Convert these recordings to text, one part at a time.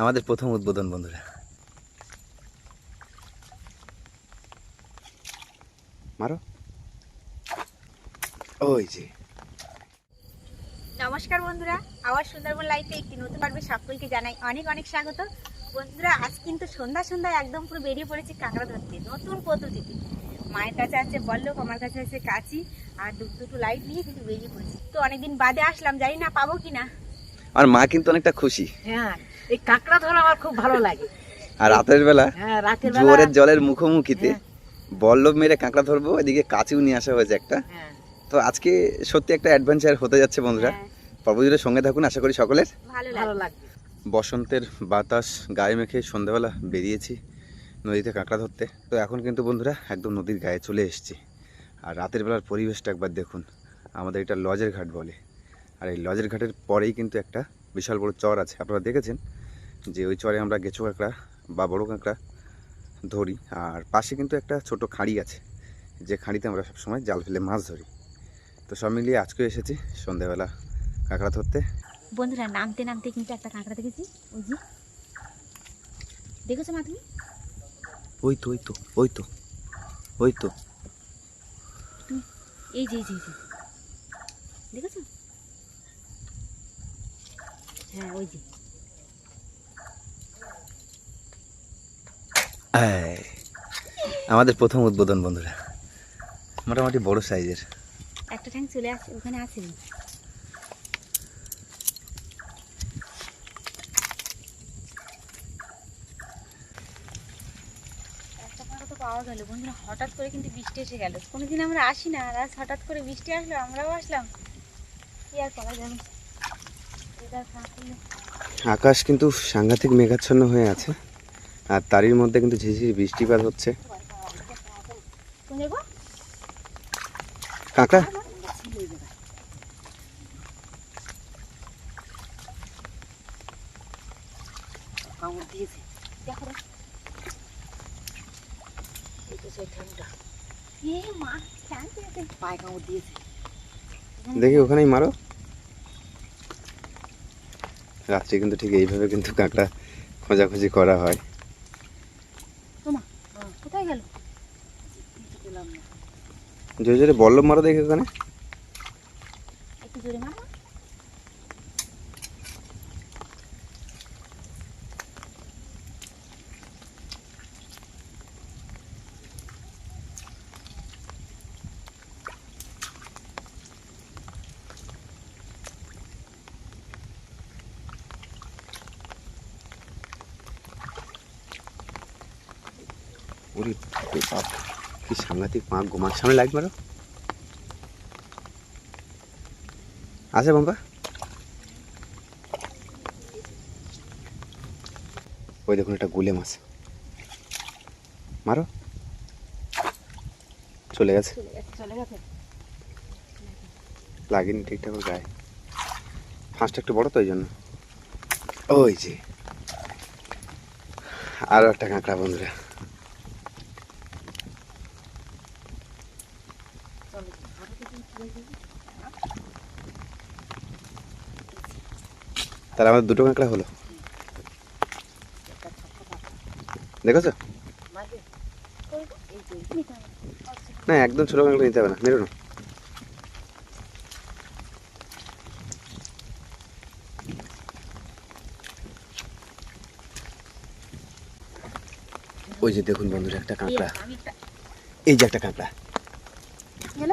আমাদের প্রথম উদ্বোধন, বন্ধুরা। মারো। ওই যে। নমস্কার, বন্ধুরা। আবার সুন্দরবন লাইফে একটি নতুন পর্বে সকলকে জানাই অনেক অনেক স্বাগত। বন্ধুরা, আজ কিন্তু সন্ধ্যা সন্ধ্যায় একদম পুরো বেরিয়ে পড়েছি কাঁকড়া ধরতে। নতুন পদ্ধতিতে। মায়ের কাছে আছে বল্লভ, আমার কাছে আছে কাচি, আর দুটো দুটো লাইট নিয়ে কিন্তু বেরিয়ে পড়েছি। তো অনেকদিন বাদে আসলাম, জানি না পাবো কি না আর মা কিন্তু অনেকটা খুশি। হ্যাঁ এই কাঁকড়া ধরা আমার খুব ভালো লাগে। আর রাতের বেলা হ্যাঁ রাতের বেলা জোয়ারের জলের মুখোমুখিতে হ্যাঁ। বল্লভ মেরে কাঁকড়া ধরবো এদিকে কাঁচিও নিয়ে আসা হয়েছে একটা। হ্যাঁ। তো আজকে সত্যি একটা অ্যাডভেঞ্চার হতে যাচ্ছে বন্ধুরা। হ্যাঁ, পর্বজুড়ে সঙ্গে থাকুন আশা করি সকলের। ভালো ভালো লাগবে। বসন্তের বাতাস গায়ে মেখে সন্ধ্যাবেলা বেরিয়েছি নদীতে কাঁকড়া ধরতে। তো এখন কিন্তু বন্ধুরা একদম নদীর গায়ে চলে এসেছি। আর রাতের বেলার পরিবেশটা একবার দেখুন। আমাদের এটা লজের ঘাট বলে। আর এই লজের ঘাটের পরেই কিন্তু একটা বিশাল বড় চর আছে। আপনারা দেখেছেন যে ওই চরে আমরা গেঁচো কাঁকড়া বা বড়ো কাঁকড়া ধরি আর পাশে কিন্তু একটা ছোট খাঁড়ি আছে যে খাঁড়িতে আমরা সবসময় জাল ফেলে মাছ ধরি। তো সব মিলিয়ে আজকেও এসেছি সন্ধ্যাবেলা কাঁকড়া ধরতে। বন্ধুরা নামতে নামতে কিন্তু একটা কাঁকড়া দেখেছি। ওই যে। দেখেছ মা তুমি? ওই তো ওই তো ওই তো ওই তো। এই যে এই যে এই যে। দেখেছ? হ্যাঁ ওই যে। আমাদের প্রথম উদ্বোধন বন্ধুরা। মোটামুটি বড় সাইজের। একটা ট্যাঙ্ক চলে আসছে ওখানে আছে তো পাওয়া গেল। বন্ধুরা হঠাৎ করে কিন্তু বৃষ্টি এসে গেল। কোনোদিন আমরা আসি না। আর আজ হঠাৎ করে বৃষ্টি আসলো আমরাও আসলাম। কি আর করা যাবে? আকাশ কিন্তু সাংঘাতিক মেঘাচ্ছন্ন হয়ে আছে। আর তারই মধ্যে কিন্তু ঝিঝির বৃষ্টিপাত হচ্ছে। দিয়েছে দেখো রে। এই তো সেই ঠ্যাংটা এ মা ট্যাঙ্ক আছে পায়ে কামড় দিয়েছে দেখি ওখানেই মারো রাত্রে কিন্তু ঠিক এইভাবে কিন্তু কাঁকড়া খোঁজাখুঁজি করা হয়। জোরে জোরে বল্লভ মারা দেখে ওখানে একটু জোরে মারো ওরে বাপ কি সাংঘাতিক পাঁক গোমার সামনে লাইট মারো আছে বাম্পা? ওই দেখুন একটা গুলে মাছ। মারো। চলে গেছে। চলে গেছে লাগেনি ঠিকঠাক ওর গায়ে। ফাঁসটা একটু বড় তো ওই জন্য। ওই যে। আরও একটা কাঁকড়া বন্ধুরা। তাহলে আমাদের দুটো কাঁকড়া হলো। দেখেছ। না, একদম ছোটো কাঁকড়া নিতে হবে না, মেরো না। ওই যে দেখুন বন্ধুরা, একটা কাঁকড়া। এই যে একটা কাঁকড়া। গেল?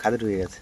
খাদে ঢুকে গেছে?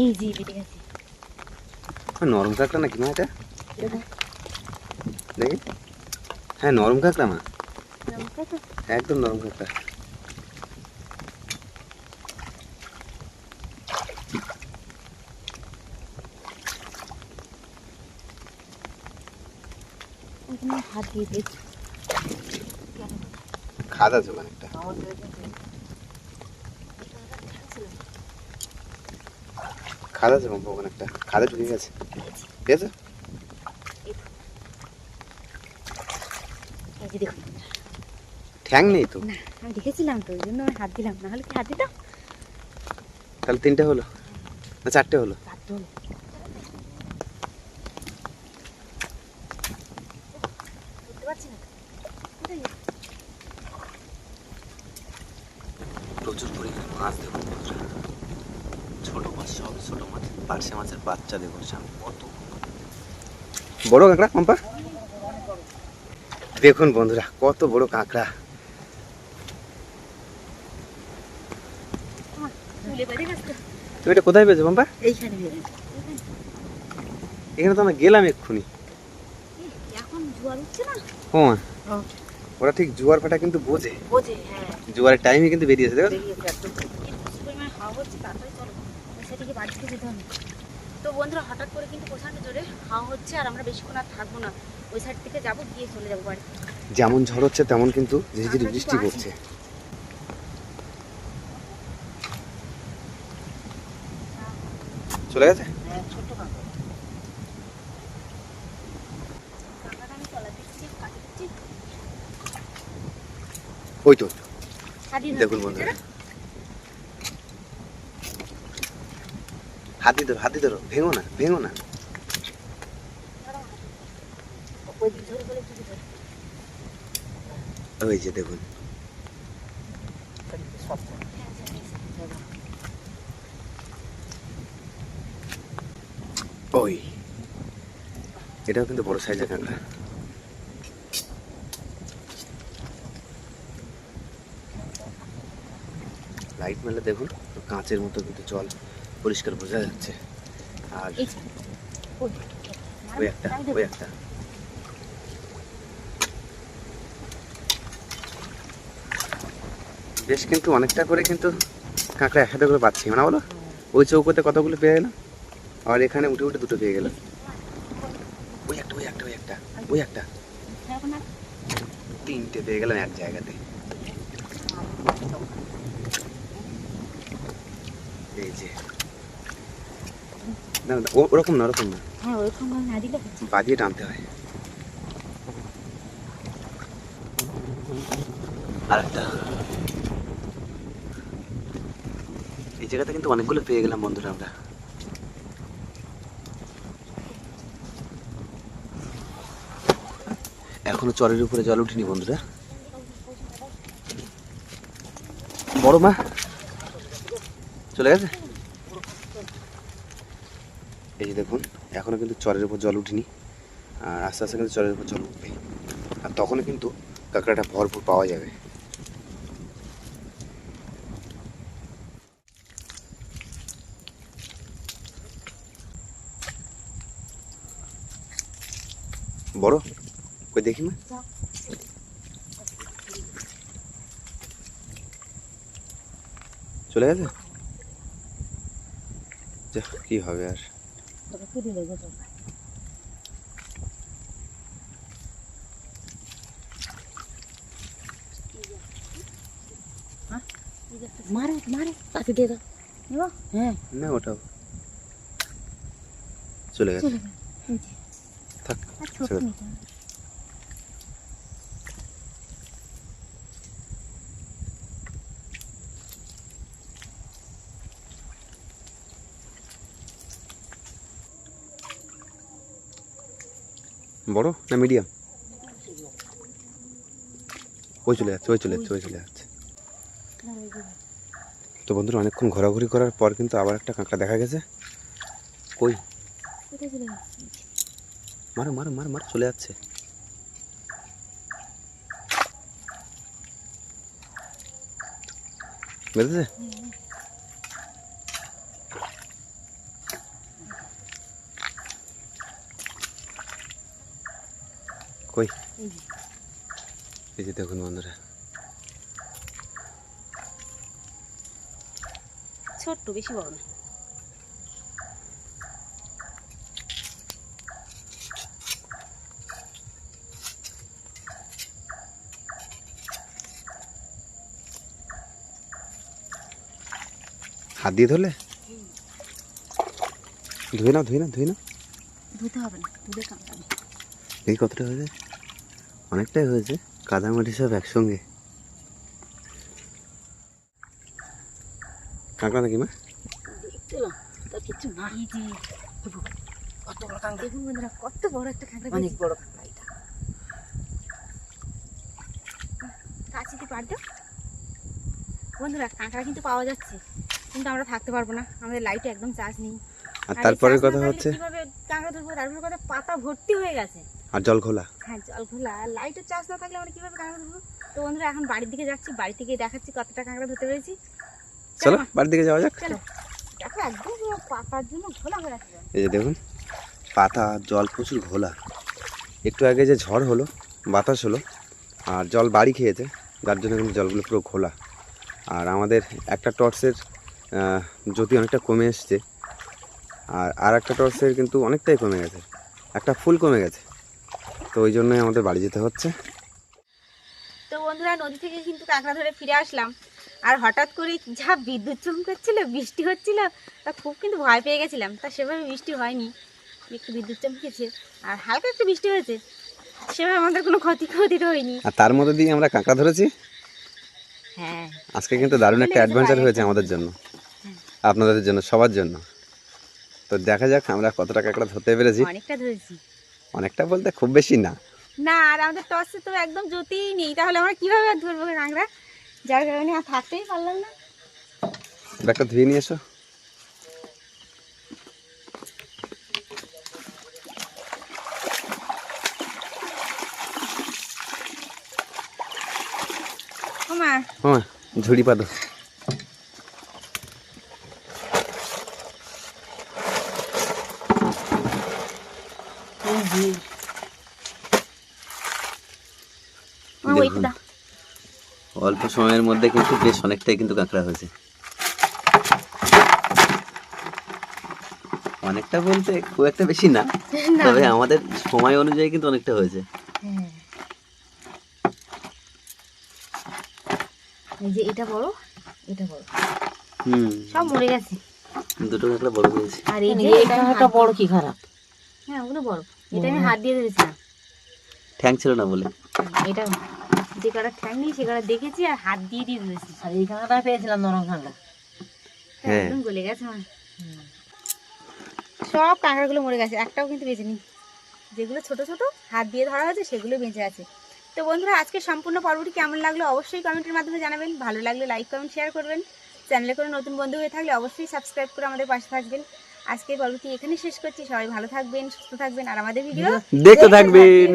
এই গেছে হ্যাঁ, নরম কাঁকড়া নাকি মা এটা? দেখি। হ্যাঁ নরম কাঁকড়া মা। একদম নরম কাঁকড়া ওখানে হাত দিয়ে দিয়েছি খাদ আছে দিয়েছে খাদ আছে বাবা ওখানে একটা খাদে ঢুকে গেছে। ঠিক আছে দেখুন। ঠ্যাং নেই তো? না আমি দেখেছিলাম তো ওই জন্য আমি হাত দিলাম। না হলে কি হাত দিতাম? তাহলে তিনটে হলো না চারটে হলো? চারটে হলো। বুঝতে পারছি না কোথায় গেছে? প্রচুর পরিমাণে মাছ দেখুন বন্ধুরা। ছোট মাছ সব ছোট মাছ। পার্শে মাছের বাচ্চা দেখুন সামনে কত বড়। কাঁকড়া পম্পা দেখুন বন্ধুরা কত বড় কাঁকড়া। তুমি এটা কোথায় পেয়েছ পম্পা এখানে তো আমরা গেলাম এক্ষুনি। এখন জোয়ার না? মা, ওরা ঠিক জোয়ার ফাটা কিন্তু বোঝে। বোঝে হ্যাঁ। জোয়ারের টাইমে কিন্তু বেরিয়েছে দেখো। যেতে তো বন্ধুরা হঠাৎ করে কিন্তু প্রচণ্ড জোরে হাওয়া হচ্ছে আর আমরা বেশিক্ষণ আর থাকব না। ওই সাইড থেকে যাব গিয়ে চলে যাব বাড়ি যেমন ঝড় হচ্ছে তেমন কিন্তু ঝিরিঝিরি বৃষ্টি পড়ছে। চলে গেছে হ্যাঁ ছোট্ট কাঁকড়া টাকাটা আমি তলা দিচ্ছি কাটে দিচ্ছি ওই তো দেখুন বন্ধুরা। হাতি ধরো হাতি ধরো। ভেঙো না ভেঙো না। ওই যে দেখুন। ওই। এটাও কিন্তু বড় সাইজের কাঁকড়া লাইট মেলে দেখুন। কাঁচের মতো কিন্তু জল পরিষ্কার বোঝা যাচ্ছে। আর ওই একটা ওই একটা। বেশ কিন্তু অনেকটা করে কিন্তু কাঁকড়া একসাথে করে পাচ্ছি না বলো? ওই চৌকোতে কতগুলো পেয়ে গেলাম আর এখানে উঠে উঠে দুটো পেয়ে গেলাম ওই একটা ওই একটা ওই একটা ওই একটা। তিনটে পেয়ে গেলাম এক জায়গাতে এই যে না না ওরকম না ওরকম না। হ্যাঁ ওরকম না দিলে হচ্ছে। বাজিয়ে টানতে হয়। এই জায়গাতে কিন্তু অনেকগুলো পেয়ে গেলাম বন্ধুরা আমরা। এখনও চরের উপরে জল উঠিনি বন্ধুরা। বড় মা চলে গেছে? এই যে দেখুন, এখনও কিন্তু চরের উপর জল উঠিনি, আর আস্তে আস্তে কিন্তু চরের উপর জল উঠবে। আর তখনও কিন্তু কাঁকড়াটা ভরপুর পাওয়া যাবে। বড়, কই দেখি না চলে গেছে? কি হবে আর। তবে কি দিলে গো তোমরা? হ্যাঁ? মারে মারে কাছে দিয়ে দাও নেব? হ্যাঁ না ওটাও চলে গেছে চলে গেল এই যে থাক আর ছোট ছেড়ে দাও। নিতে হবে। বড় না মিডিয়াম ওই চলে যাচ্ছে, ওই চলে যাচ্ছে, ওই চলে যাচ্ছে। তো বন্ধুরা, অনেকক্ষণ ঘোরাঘুরি করার পর কিন্তু আবার একটা কাঁকড়া দেখা গেছে। কই? মারো মারো মারো মারো, চলে যাচ্ছে। বেঁধেছে? কই? এই যে। দেখুন বন্ধুরা। ছোট্ট বেশি বড় না। হাত দিয়ে ধরলে? ধুয়ে না ধুয়ে না ধুয়ে নাও। ধুতে হবে না ধুলে কামড়াবে। এই কতটা হয়েছে? অনেকটাই হয়েছে। কাদামাটি সব একসঙ্গে। কাঁকড়া নাকি মা? কিন্তু পাওয়া যাচ্ছে। কিন্তু আমরা থাকতে পারব না। আমাদের লাইটে একদম চার্জ নেই। তারপরে কথা হচ্ছে? কাঁকড়া ধরবো? তারপরে কথা পাতা ভর্তি হয়ে গেছে। আর জল খোলা হ্যাঁ জল খোলা লাইটের চার্জ না থাকলে আমরা কীভাবে কাঁকড়া ধরবো? তো বন্ধুরা এখন বাড়ির দিকে যাচ্ছি। বাড়ি থেকে দেখাচ্ছি কতটা কাঁকড়া ধরতে পেরেছি। চলো বাড়ির দিকে যাওয়া যাক। চলো। দেখো একদম পাতার জন্য ঘোলা হয়ে আছে। এই যে দেখুন পাতা জল প্রচুর ঘোলা। একটু আগে যে ঝড় হলো বাতাস হলো আর জল বাড়ি খেয়েছে যার জন্য কিন্তু জলগুলো পুরো ঘোলা। আর আমাদের একটা টর্চের জ্যোতি অনেকটা কমে এসছে। আর আর একটা টর্চের কিন্তু অনেকটাই কমে গেছে। একটা ফুল কমে গেছে। তো ওই জন্যই আমাদের বাড়ি যেতে হচ্ছে। তো বন্ধুরা নদী থেকে কিন্তু কাঁকড়া ধরে ফিরে আসলাম। আর হঠাৎ করে যা বিদ্যুৎ চমকাচ্ছিল বৃষ্টি হচ্ছিল তা খুব কিন্তু ভয় পেয়ে গেছিলাম। তা সেভাবে বৃষ্টি হয়নি একটু বিদ্যুৎ চমকেছে আর হালকা একটু বৃষ্টি হয়েছে। সেভাবে আমাদের কোনো ক্ষতি ক্ষতি হয়নি। আর তার মধ্যে দিয়ে আমরা কাঁকড়া ধরেছি? হ্যাঁ। আজকে কিন্তু দারুণ একটা অ্যাডভেঞ্চার হয়েছে আমাদের জন্য। হ্যাঁ। আপনাদের জন্য সবার জন্য। তো দেখা যাক আমরা কতটা কাঁকড়া ধরতে পেরেছি। অনেকটা ধরেছি। অনেকটা বলতে খুব বেশি না। না আর আমাদের টসে তো একদম জ্যোতিই নেই। তাহলে আমরা কীভাবে ধরবো কাঁকড়া যার কারণে আর থাকতেই পারলাম না। ব্যাগটা ধুয়ে নিয়ে এসো। ঝুড়ি পাতো। সময়ের মধ্যে কিন্তু বেশ অনেকটাই কিন্তু কাঁকড়া হয়েছে। অনেকটা বলতে খুব একটা বেশি না। তবে আমাদের সময় অনুযায়ী কিন্তু অনেকটা হয়েছে। হ্যাঁ। এই যে এটা বড় এটা বড়। হুম। সব মরে গেছে। দুটো কাঁকড়া বড় হয়েছে। আর এই যে এটা হাত- বড় কি খারাপ? হ্যাঁ ওগুলো বড়। এটা আমি হাত দিয়ে ধরেছিলাম। ঠ্যাং ছিল না বলে। এটা যে কাটা ঠ্যাং নেই সে কাটা দেখেছি আর হাত দিয়ে দিয়ে ধরেছি। আর এই কাঁকড়াটা পেয়েছিলাম নরম কাঁকড়া হ্যাঁ। একদম গলে গেছে সব কাঁকড়াগুলো মরে গেছে একটাও কিন্তু বেঁচে নেই। যেগুলো ছোট ছোট হাত দিয়ে ধরা হয়েছে সেগুলো বেঁচে আছে। তো বন্ধুরা আজকে সম্পূর্ণ পর্বটি কেমন লাগল অবশ্যই কমেন্টের মাধ্যমে জানাবেন। ভালো লাগলে লাইক কমেন্ট শেয়ার করবেন। চ্যানেলে কোনো নতুন বন্ধু হয়ে থাকলে অবশ্যই সাবস্ক্রাইব করে আমাদের পাশে থাকবেন। আজকের পর্বটি এখানে শেষ করছি। সবাই ভালো থাকবেন সুস্থ থাকবেন আর আমাদের ভিডিও দেখতে থাকবেন।